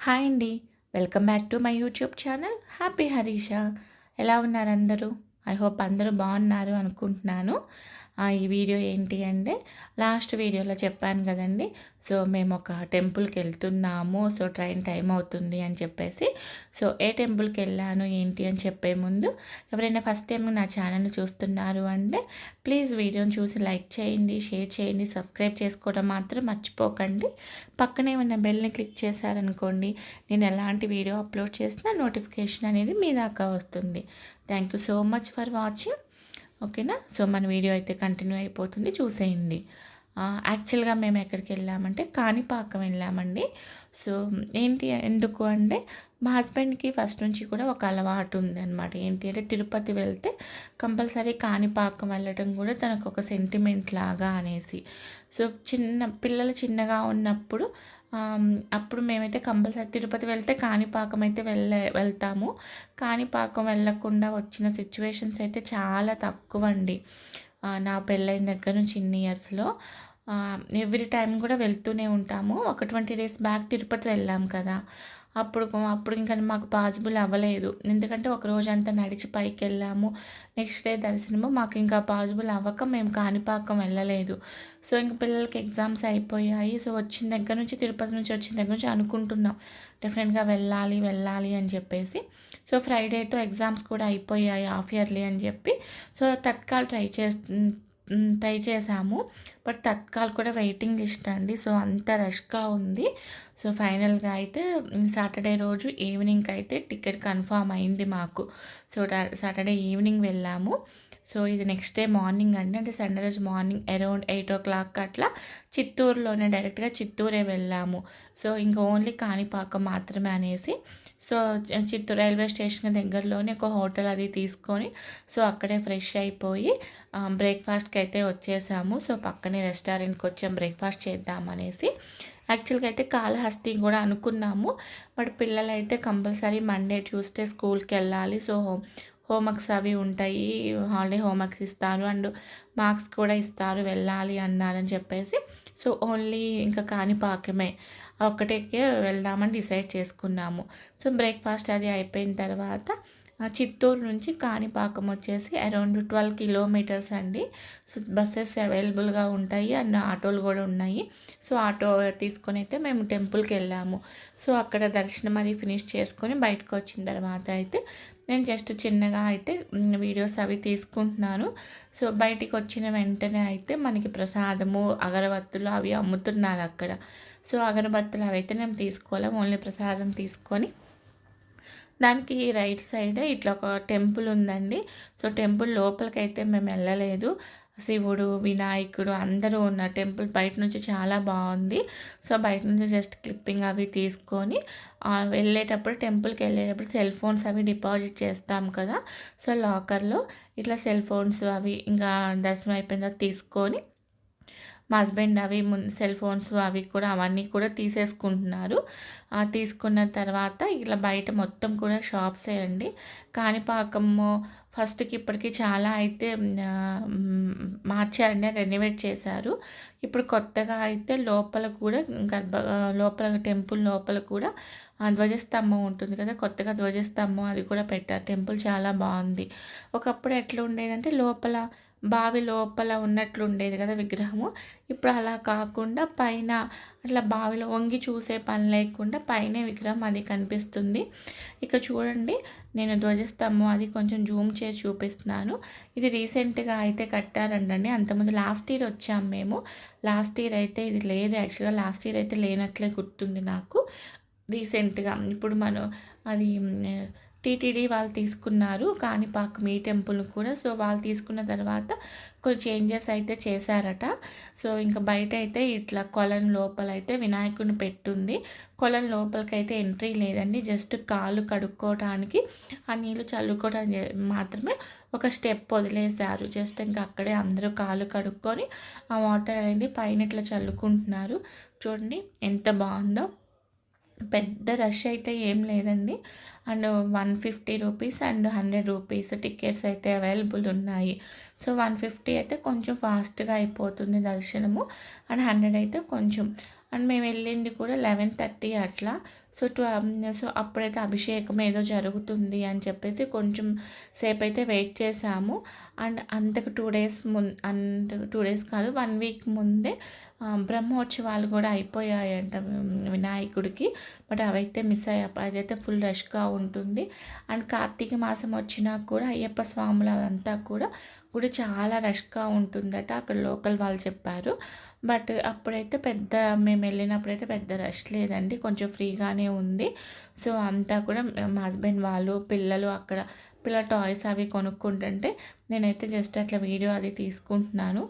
Hi అండి. Welcome back to my YouTube channel happy Harisha. ఎలా ఉన్నారు అందరూ? ఐ హోప్ అందరూ బాగున్నారు అనుకుంటున్నాను. ఈ వీడియో ఏంటి అంటే లాస్ట్ వీడియోలో చెప్పాను కదండి. సో మేము ఒక టెంపుల్కి వెళ్తున్నాము. సో ట్రైన్ టైం అవుతుంది అని చెప్పేసి. సో ఏ టెంపుల్కి వెళ్ళాను ఏంటి అని చెప్పే ముందు ఎవరైనా ఫస్ట్ టైం నా ఛానల్ చూస్తున్నారు అంటే ప్లీజ్ వీడియోని చూసి లైక్ చేయండి షేర్ చేయండి సబ్స్క్రైబ్ చేసుకోవడం మాత్రం మర్చిపోకండి. పక్కనే ఉన్న బెల్ని క్లిక్ చేశారనుకోండి నేను ఎలాంటి వీడియో అప్లోడ్ చేసినా నోటిఫికేషన్ అనేది మీ దాకా వస్తుంది. Thank you so much for watching. ఓకేనా? సో మన వీడియో అయితే కంటిన్యూ అయిపోతుంది. చూసేయండి. యాక్చువల్గా మేము ఎక్కడికి వెళ్ళామంటే కాణిపాకం వెళ్ళామండి. సో ఏంటి ఎందుకు అంటే మా హస్బెండ్కి ఫస్ట్ నుంచి కూడా ఒక అలవాటు ఉంది అనమాట ఏంటి అంటే తిరుపతి వెళ్తే కంపల్సరీ కాణిపాకం వెళ్ళడం కూడా తనకు ఒక సెంటిమెంట్ లాగా అనేసి. సో చిన్న పిల్లలు చిన్నగా ఉన్నప్పుడు అప్పుడు మేమైతే కంపల్సరీ తిరుపతి వెళ్తే కాణిపాకం అయితే వెళ్ళే వెళ్తాము. కాణిపాకం వెళ్ళకుండా వచ్చిన సిచ్యువేషన్స్ అయితే చాలా తక్కువ అండి నా పెళ్ళైన దగ్గర నుంచి ఇన్ని ఇయర్స్లో. ఎవ్రీ టైం కూడా వెళ్తూనే ఉంటాము. ఒక ట్వంటీ డేస్ బ్యాక్ తిరుపతి వెళ్ళాం కదా. అప్పుడు అప్పుడు ఇంకా మాకు పాసిబుల్ అవ్వలేదు. ఎందుకంటే ఒక రోజు అంతా నడిచి పైకి వెళ్ళాము. నెక్స్ట్ డే దర్శనము మాకు ఇంకా పాసిబుల్ అవ్వక మేము కాణిపాకం వెళ్ళలేదు. సో ఇంక పిల్లలకి ఎగ్జామ్స్ అయిపోయాయి. సో వచ్చిన దగ్గర నుంచి తిరుపతి నుంచి వచ్చిన దగ్గర నుంచి అనుకుంటున్నాం. డెఫినెట్గా వెళ్ళాలి వెళ్ళాలి అని చెప్పేసి. సో ఫ్రైడేతో ఎగ్జామ్స్ కూడా అయిపోయాయి హాఫ్ ఇయర్లీ అని చెప్పి. సో తత్కాల్ ట్రై చేస్తు ట్రై చేసాము. బట్ తత్కాల్ కూడా వెయిటింగ్ లిస్ట్ అండి. సో అంత రష్గా ఉంది. సో ఫైనల్గా అయితే సాటర్డే రోజు ఈవినింగ్కి అయితే టికెట్ కన్ఫామ్ అయింది మాకు. సో సాటర్డే ఈవినింగ్ వెళ్ళాము. సో ఇది నెక్స్ట్ డే మార్నింగ్ అండి. అంటే సండే రోజు morning around eight o'clock అట్లా చిత్తూరులోనే డైరెక్ట్గా చిత్తూరే వెళ్ళాము. సో ఇంకా ఓన్లీ కాణిపాకం మాత్రమే అనేసి. సో చిత్తూరు రైల్వే స్టేషన్ దగ్గరలోనే ఒక హోటల్ అది తీసుకొని సో అక్కడే ఫ్రెష్ అయిపోయి బ్రేక్ఫాస్ట్కి అయితే వచ్చేసాము. సో పక్కనే రెస్టారెంట్కి వచ్చాం బ్రేక్ఫాస్ట్ చేద్దామనేసి యాక్చువల్గా అయితే కాళహస్తి కూడా అనుకున్నాము. బట్ పిల్లలైతే కంపల్సరీ మండే ట్యూస్డే స్కూల్కి వెళ్ళాలి. సో హోంవర్క్స్ అవి ఉంటాయి హాలిడే హోంవర్క్స్ ఇస్తారు అండ్ మార్క్స్ కూడా ఇస్తారు వెళ్ళాలి అన్నారని చెప్పేసి. సో ఓన్లీ ఇంకా కాణిపాకమే ఒక్కటే వెళ్దామని డిసైడ్ చేసుకున్నాము. సో బ్రేక్ఫాస్ట్ అది అయిపోయిన తర్వాత చిత్తూరు నుంచి కాణిపాకం వచ్చేసి అరౌండ్ ట్వెల్వ్ కిలోమీటర్స్ అండి. సో బస్సెస్ అవైలబుల్గా ఉంటాయి అండ్ ఆటోలు కూడా ఉన్నాయి. సో ఆటో తీసుకొని అయితే మేము టెంపుల్కి వెళ్ళాము. సో అక్కడ దర్శనం అది ఫినిష్ చేసుకొని బయటకు వచ్చిన తర్వాత అయితే నేను జస్ట్ చిన్నగా అయితే వీడియోస్ అవి తీసుకుంటున్నాను. సో బయటికి వచ్చిన వెంటనే అయితే మనకి ప్రసాదము అగరబత్తులు అవి అమ్ముతున్నారు అక్కడ. సో అగరబత్తులు అవి అయితే నేను తీసుకోలేం ఓన్లీ ప్రసాదం తీసుకొని. దానికి రైట్ సైడ్ ఇట్లా ఒక టెంపుల్ ఉందండి. సో టెంపుల్ లోపలికి అయితే మేము వెళ్ళలేదు. శివుడు వినాయకుడు అందరూ ఉన్న టెంపుల్ బయట నుంచి చాలా బాగుంది. సో బయట నుంచి జస్ట్ క్లిప్పింగ్ అవి తీసుకొని వెళ్ళేటప్పుడు టెంపుల్కి వెళ్ళేటప్పుడు సెల్ ఫోన్స్ అవి డిపాజిట్ చేస్తాం కదా. సో లాకర్లో ఇట్లా సెల్ ఫోన్స్ అవి ఇంకా దర్శనం అయిపోయిన తర్వాత తీసుకొని మా హస్బెండ్ అవి ముందు సెల్ ఫోన్స్ అవి కూడా అవన్నీ కూడా తీసేసుకుంటున్నారు. ఆ తీసుకున్న తర్వాత ఇలా బయట మొత్తం కూడా షాప్సే అండి. కాణిపాకము ఫస్ట్కి ఇప్పటికి చాలా అయితే మార్చారండి రెనోవేట్ చేశారు. ఇప్పుడు కొత్తగా అయితే లోపల కూడా గర్భ లోపల టెంపుల్ లోపల కూడా ధ్వజస్తంభం ఉంటుంది కదా కొత్తగా ధ్వజస్తంభం అది కూడా పెట్టారు. టెంపుల్ చాలా బాగుంది. ఒకప్పుడు ఎట్లా ఉండేదంటే లోపల బావి లోపల ఉన్నట్లు ఉండేది కదా విగ్రహము. ఇప్పుడు అలా కాకుండా పైన అట్లా బావిలో వంగి చూసే పని లేకుండా పైనే విగ్రహం అది కనిపిస్తుంది. ఇక చూడండి నేను ధ్వజస్తంభం అది కొంచెం జూమ్ చేసి చూపిస్తున్నాను. ఇది రీసెంట్గా అయితే కట్టారంటండి. అంతకుముందు లాస్ట్ ఇయర్ వచ్చాము మేము. లాస్ట్ ఇయర్ అయితే ఇది లేదు. యాక్చువల్గా లాస్ట్ ఇయర్ అయితే లేనట్లే గుర్తుంది నాకు. రీసెంట్గా ఇప్పుడు మనం అది టీటీడీ వాళ్ళు తీసుకున్నారు. కాణిపాకం మీ టెంపుల్ కూడా. సో వాళ్ళు తీసుకున్న తర్వాత కొన్ని చేంజెస్ అయితే చేశారట. సో ఇంకా బయట అయితే ఇట్లా కొలం లోపల అయితే వినాయకుడిని పెట్టుంది. కొలం లోపలికి అయితే ఎంట్రీ లేదండి. జస్ట్ కాలు కడుక్కోవడానికి ఆ నీళ్ళు చల్లుకోవడానికి మాత్రమే ఒక స్టెప్ వదిలేశారు. జస్ట్ ఇంకా అక్కడే అందరూ కాలు కడుక్కొని ఆ వాటర్ అనేది పైన ఇట్లా చల్లుకుంటున్నారు. చూడండి ఎంత బాగుందో. పెద్ద రష్ అయితే ఏం లేదండి. And one fifty rupees and hundred rupees tickets అయితే అవైలబుల్ ఉన్నాయి. సో వన్ ఫిఫ్టీ అయితే కొంచెం ఫాస్ట్గా అయిపోతుంది దర్శనము. అండ్ హండ్రెడ్ అయితే కొంచెం. అండ్ మేము వెళ్ళింది కూడా లెవెన్ థర్టీ అట్లా. సో టు సో అప్పుడైతే అభిషేకం ఏదో జరుగుతుంది అని చెప్పేసి కొంచెం సేపు అయితే వెయిట్ చేసాము. అండ్ అంతకు టూ డేస్ ముందు అండ్ టూ డేస్ కాదు వన్ వీక్ ముందే బ్రహ్మోత్సవాలు కూడా అయిపోయాయంట వినాయకుడికి. బట్ అవైతే మిస్ అయ్యా అదైతే ఫుల్ రష్గా ఉంటుంది. అండ్ కార్తీక మాసం వచ్చినా కూడా అయ్యప్ప స్వాములు అదంతా కూడా గుడి చాలా రష్గా ఉంటుందట. అక్కడ లోకల్ వాళ్ళు చెప్పారు. బట్ అప్పుడైతే పెద్ద మేము వెళ్ళినప్పుడైతే పెద్ద రష్ లేదండి. కొంచెం ఫ్రీగానే ఉంది. సో అంతా కూడా మా హస్బెండ్ వాళ్ళు పిల్లలు అక్కడ పిల్లల టాయ్స్ అవి కొనుక్కుంటుంటే నేనైతే జస్ట్ అట్లా వీడియో అది తీసుకుంటున్నాను.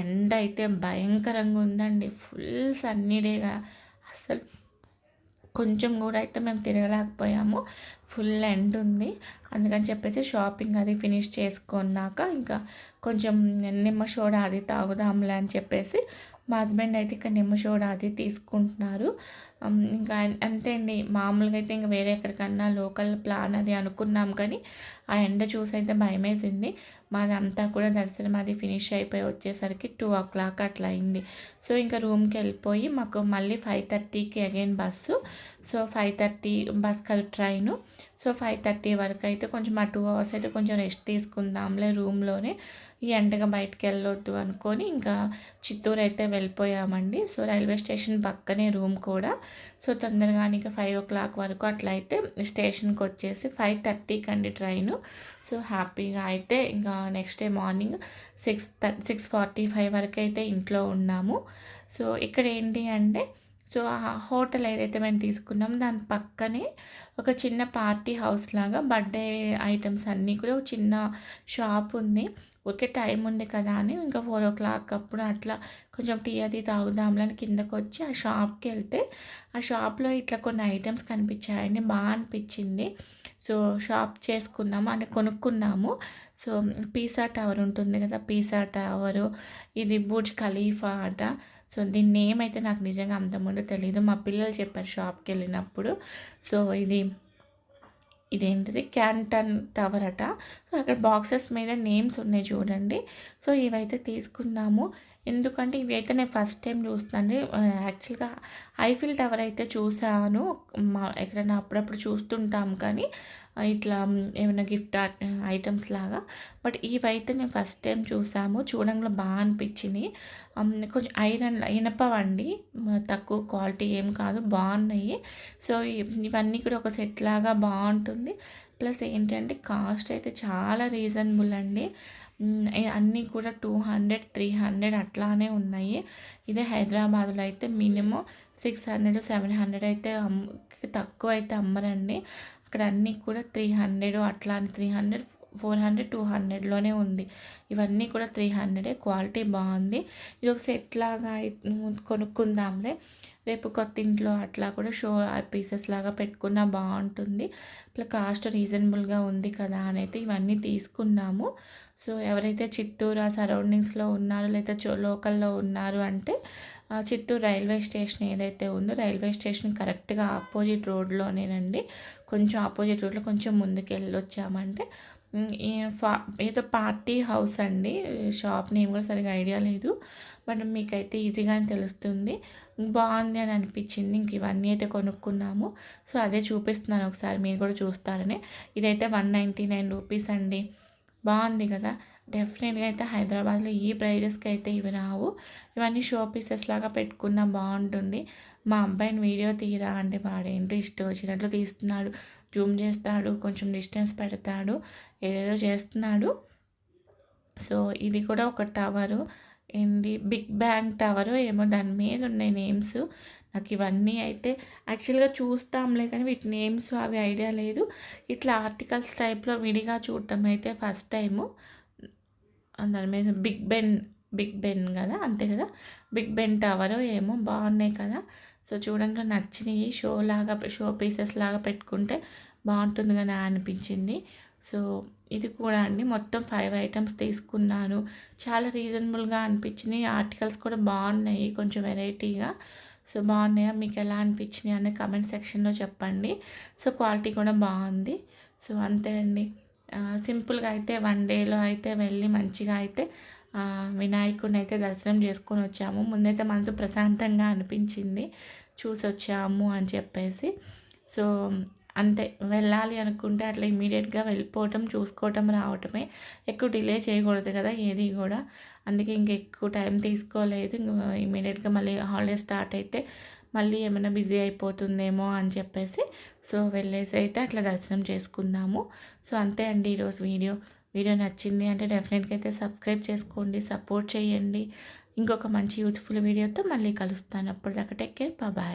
ఎండ అయితే భయంకరంగా ఉందండి. ఫుల్ సన్నీ డేగా. అసలు కొంచెం కూడా అయితే మేము తిరగలేకపోయాము. ఫుల్ ఎండ్ ఉంది. అందుకని చెప్పేసి షాపింగ్ అది ఫినిష్ చేసుకున్నాక ఇంకా కొంచెం నిమ్మ సోడా అది తాగుదాంలే అని చెప్పేసి మా హస్బెండ్ అయితే ఇక్కడ నిమ్మ సోడా అది తీసుకుంటున్నారు. ఇంకా అంతే అండి. మామూలుగా అయితే ఇంకా వేరే ఎక్కడికన్నా లోకల్ ప్లాన్ అది అనుకున్నాం కానీ ఆ ఎండ చూసి అయితే భయమేసింది. మాది అంతా కూడా దర్శనం అది ఫినిష్ అయిపోయి వచ్చేసరికి టూ ఓ క్లాక్ అట్లా అయింది. సో ఇంకా రూమ్కి వెళ్ళిపోయి మాకు మళ్ళీ ఫైవ్ థర్టీకి again bus. So five thirty bus కాదు ట్రైను. సో ఫైవ్ థర్టీ వరకు అయితే కొంచెం ఆ టూ అవర్స్ అయితే కొంచెం రెస్ట్ తీసుకుందాంలే రూమ్లోనే. ఈ ఎండగా బయటకు వెళ్ళొద్దు అనుకొని ఇంకా చిత్తూరు అయితే వెళ్ళిపోయామండి. సో రైల్వే స్టేషన్ పక్కనే రూమ్ కూడా. సో తొందరగా ఇంకా ఫైవ్ ఓ క్లాక్ వరకు అట్లా అయితే స్టేషన్కి వచ్చేసి ఫైవ్ థర్టీకి అండి ట్రైను. సో హ్యాపీగా అయితే ఇంకా next day morning six six forty five వరకు అయితే ఇంట్లో ఉన్నాము. సో ఇక్కడ ఏంటి అంటే సో ఆ హోటల్ ఏదైతే మేము తీసుకున్నామో దాని పక్కనే ఒక చిన్న పార్టీ హౌస్ లాగా బర్త్డే ఐటమ్స్ అన్నీ కూడా ఒక చిన్న షాప్ ఉంది. ఓకే టైం ఉంది కదా అని ఇంకా ఫోర్ ఓ క్లాక్ అప్పుడు అట్లా కొంచెం టీ అది తాగుదాంలని కిందకు వచ్చి ఆ షాప్కి వెళ్తే ఆ షాప్లో ఇట్లా కొన్ని ఐటమ్స్ కనిపించాయండి. బాగా అనిపించింది. సో షాప్ చేసుకున్నాము. అంటే కొనుక్కున్నాము. సో పీసా టవర్ ఉంటుంది కదా పీసా టవరు ఇది బుర్జ్ ఖలీఫా అట. సో దీని నేమ్ అయితే నాకు నిజంగా అంతకుముందు తెలియదు మా పిల్లలు చెప్పారు షాప్కి వెళ్ళినప్పుడు. సో ఇది ఇదేంటిది? క్యాంటన్ టవర్ అట. సో అక్కడ బాక్సెస్ మీద నేమ్స్ ఉన్నాయి చూడండి. సో ఇవైతే తీసుకున్నాము. ఎందుకంటే ఇవి అయితే నేను ఫస్ట్ టైం చూస్తాను యాక్చువల్గా ఐఫిల్ టవర్ అయితే చూసాను మా ఎక్కడైనా అప్పుడప్పుడు చూస్తుంటాం కానీ ఇట్లా ఏమైనా గిఫ్ట్ ఐటమ్స్ లాగా. బట్ ఇవైతే నేను ఫస్ట్ టైం చూసాము చూడంలో బాగా అనిపించింది. కొంచెం ఐరన్ ఇనపవండి. తక్కువ క్వాలిటీ ఏం కాదు. బాగున్నాయి. సో ఇవన్నీ కూడా ఒక సెట్ లాగా బాగుంటుంది. ప్లస్ ఏంటంటే కాస్ట్ అయితే చాలా రీజనబుల్ అండి. అన్నీ కూడా టూ హండ్రెడ్ త్రీ హండ్రెడ్ అట్లానే ఉన్నాయి. ఇదే హైదరాబాద్లో అయితే minimum six hundred seven hundred అయితే తక్కువ అయితే అమ్మరండి. అక్కడ అన్నీ కూడా త్రీ హండ్రెడ్ అట్లా అని three hundred four hundred two హండ్రెడ్లోనే ఉంది. ఇవన్నీ కూడా త్రీ హండ్రెడే క్వాలిటీ బాగుంది. ఇది ఒక సెట్ లాగా కొనుక్కుందాంలే. రేపు కొత్త ఇంట్లో అట్లా కూడా షో పీసెస్ లాగా పెట్టుకున్నా బాగుంటుంది. ఇట్లా కాస్ట్ రీజనబుల్గా ఉంది కదా అని అయితే ఇవన్నీ తీసుకున్నాము. సో ఎవరైతే చిత్తూరు ఆ సరౌండింగ్స్లో ఉన్నారో లేదా లోకల్లో ఉన్నారు అంటే చిత్తూరు రైల్వే స్టేషన్ ఏదైతే ఉందో రైల్వే స్టేషన్ కరెక్ట్గా ఆపోజిట్ రోడ్లోనేనండి. కొంచెం ఆపోజిట్ రోడ్లో కొంచెం ముందుకు వెళ్ళొచ్చామంటే ఏదో పార్టీ హౌస్ అండి. షాప్ నేమ్ కూడా సరిగా ఐడియా లేదు. బట్ మీకైతే ఈజీగానే తెలుస్తుంది. బాగుంది అని అనిపించింది. ఇంక ఇవన్నీ అయితే కొనుక్కున్నాము. సో అదే చూపిస్తున్నాను ఒకసారి. మీరు కూడా చూస్తారని. ఇదైతే వన్ నైంటీ నైన్ రూపీస్ అండి. బాగుంది కదా. డెఫినెట్గా అయితే హైదరాబాద్లో ఈ ప్రైజెస్కి అయితే ఇవి రావు. ఇవన్నీ షో పీసెస్ లాగా పెట్టుకున్నా బాగుంటుంది. మా అబ్బాయిని వీడియో తీరా అంటే వాడేంటో ఇష్టం వచ్చినట్లు తీస్తున్నాడు. జూమ్ చేస్తాడు కొంచెం డిస్టెన్స్ పెడతాడు ఏదేదో చేస్తున్నాడు. సో ఇది కూడా ఒక టవరు ఏంటి బిగ్ బ్యాంగ్ టవరు ఏమో దాని మీద ఉన్నాయి నేమ్స్ నాకు ఇవన్నీ అయితే యాక్చువల్గా చూస్తాంలే కానీ వీటి నేమ్స్ అవి ఐడియా లేదు. ఇట్లా ఆర్టికల్స్ టైప్లో విడిగా చూడటం అయితే ఫస్ట్ టైము దాని మీద బిగ్ బెన్ బిగ్ బెన్ కదా అంతే కదా? బిగ్ బెన్ టవర్ ఏమో బాగున్నాయి కదా. సో చూడంగా నచ్చినాయి షో లాగా షో పీసెస్ లాగా పెట్టుకుంటే బాగుంటుంది కదా అనిపించింది. సో ఇది కూడా అండి. మొత్తం ఫైవ్ ఐటమ్స్ తీసుకున్నాను. చాలా రీజనబుల్గా అనిపించినాయి. ఆర్టికల్స్ కూడా బాగున్నాయి కొంచెం వెరైటీగా. సో బాగున్నాయా? మీకు ఎలా అనిపించినాయి అనే కమెంట్ సెక్షన్లో చెప్పండి. సో క్వాలిటీ కూడా బాగుంది. సో అంతే అండి. సింపుల్గా అయితే వన్ డేలో అయితే వెళ్ళి మంచిగా అయితే వినాయకుడిని అయితే దర్శనం చేసుకొని వచ్చాము. ముందైతే మనసు ప్రశాంతంగా అనిపించింది. చూసి వచ్చాము అని చెప్పేసి. సో అంతే. వెళ్ళాలి అనుకుంటే అట్లా ఇమీడియట్గా వెళ్ళిపోవటం చూసుకోవటం రావటమే ఎక్కువ డిలే చేయకూడదు కదా ఏది కూడా. అందుకే ఇంక ఎక్కువ టైం తీసుకోలేదు. ఇమీడియట్గా మళ్ళీ హాలిడే స్టార్ట్ అయితే మళ్ళీ ఏమైనా బిజీ అయిపోతుందేమో అని చెప్పేసి. సో వెళ్ళేసి అయితే అట్లా దర్శనం చేసుకుందాము. సో అంతే అండి ఈరోజు వీడియో. వీడియో నచ్చింది అంటే డెఫినెట్గా అయితే సబ్స్క్రైబ్ చేసుకోండి సపోర్ట్ చేయండి. ఇంకొక మంచి యూస్ఫుల్ వీడియోతో మళ్ళీ కలుస్తాను. అప్పటిదాకా టెక్ కేర్ బాయ్.